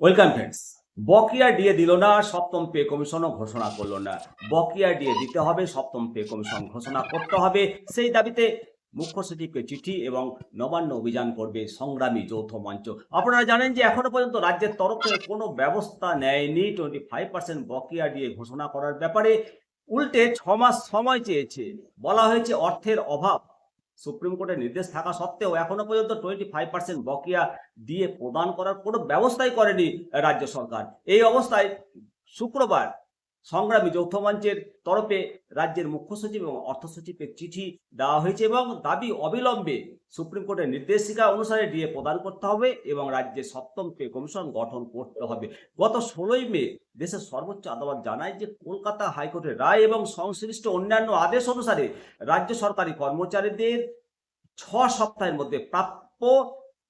Welcome friends বকেয়া DA দিল না, সপ্তম পে কমিশনও ঘোষণা করল না। বকেয়া ডিএ দিতে হবে, সপ্তম পে কমিশন ঘোষণা করতে হবে। সেই দাবিতে মুখ্য সচিবকে চিঠি এবং নবান্ন অভিযান করবে সংগ্রামী যৌথ মঞ্চ। আপনারা জানেন যে এখনও পর্যন্ত রাজ্যের তরফ থেকে কোনো ব্যবস্থা নেয়নি। টোয়েন্টি ফাইভ পার্সেন্ট বকেয়া দিয়ে ঘোষণা করার ব্যাপারে উল্টে ছ মাস সময় চেয়েছে। বলা হয়েছে অর্থের অভাব। সুপ্রিম কোর্টের নির্দেশ থাকা সত্ত্বেও এখনও পর্যন্ত টোয়েন্টি ফাইভ পার্সেন্ট বকেয়া দিয়ে প্রদান করার কোনো ব্যবস্থাই করেনি রাজ্য সরকার। এই অবস্থায় শুক্রবার সংগ্রামী যৌথ মঞ্চের তরফে রাজ্যের মুখ্য সচিব এবং অর্থ সচিবকে চিঠি দেওয়া হয়েছে এবং দাবি অবিলম্বে সুপ্রিম কোর্টের নির্দেশিকা অনুসারে ডিএ প্রদান করতে হবে এবং রাজ্যের সপ্তম পে কমিশন গঠন করতে হবে। গত ষোলোই মে দেশের সর্বোচ্চ আদালত জানায় যে কলকাতা হাইকোর্টের রায় এবং সংশ্লিষ্ট অন্যান্য আদেশ অনুসারে রাজ্য সরকারি কর্মচারীদের ছ সপ্তাহের মধ্যে প্রাপ্য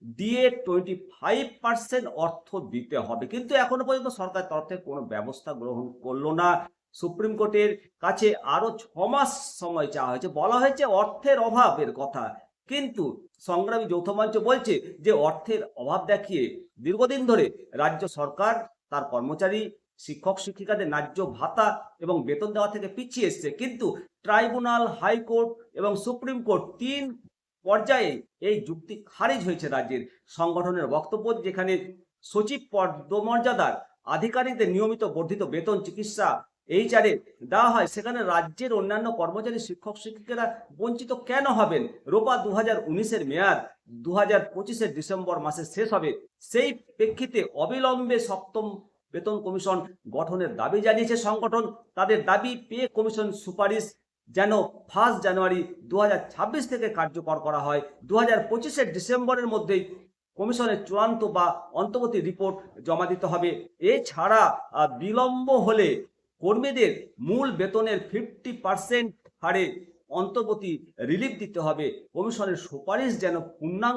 দিয়ে টোয়েন্টি ফাইভ পার্সেন্ট অর্থ দিতে হবে। কিন্তু এখনও পর্যন্ত সরকার তরফ থেকে কোনো ব্যবস্থা গ্রহণ করল না। সুপ্রিম কোর্টের কাছে আরও ছ মাস সময় চাওয়া হয়েছে। বলা হয়েছে অর্থের অভাবের কথা। কিন্তু সংগ্রামী যৌথ মঞ্চ বলছে যে অর্থের অভাব দেখিয়ে দীর্ঘদিন ধরে রাজ্য সরকার, তার কর্মচারী, শিক্ষক, শিক্ষিকাদের ন্যায্য ভাতা এবং বেতন দেওয়া থেকে পিছিয়ে এসছে। কিন্তু ট্রাইব্যুনাল, হাইকোর্ট এবং সুপ্রিম কোর্ট তিন পর্যায়ে এই যুক্তি খারিজ হয়েছে রাজ্যের সংগঠনের বক্তব্য যেখানে সচিব পদমর্যাদার আধিকারিকদের নিয়মিত বর্ধিত বেতন চিকিৎসা এইচআরে দেওয়া হয়। সেখানে রাজ্যের অন্যান্য কর্মচারী, শিক্ষক, শিক্ষিকারা বঞ্চিত কেন হবেন? রোপা দু হাজার উনিশের মেয়াদ দু হাজার পঁচিশের ডিসেম্বর মাসে শেষ হবে। সেই প্রেক্ষিতে অবিলম্বে সপ্তম বেতন কমিশন গঠনের দাবি জানিয়েছে সংগঠন। তাদের দাবি, পে কমিশন সুপারিশ যেন ফার্স্ট জানুয়ারি দু হাজার ছাব্বিশ থেকে কার্যকর করা হয়। দু হাজার ডিসেম্বরের মধ্যেই কমিশনের চূড়ান্ত বা অন্তর্বর্তী রিপোর্ট জমা দিতে হবে। এছাড়া বিলম্ব হলে কর্মীদের মূল বেতনের ফিফটি পার্সেন্ট হারে অন্তর্বর্তী রিলিফ দিতে হবে। কমিশনের সুপারিশ যেন পূর্ণাঙ্গ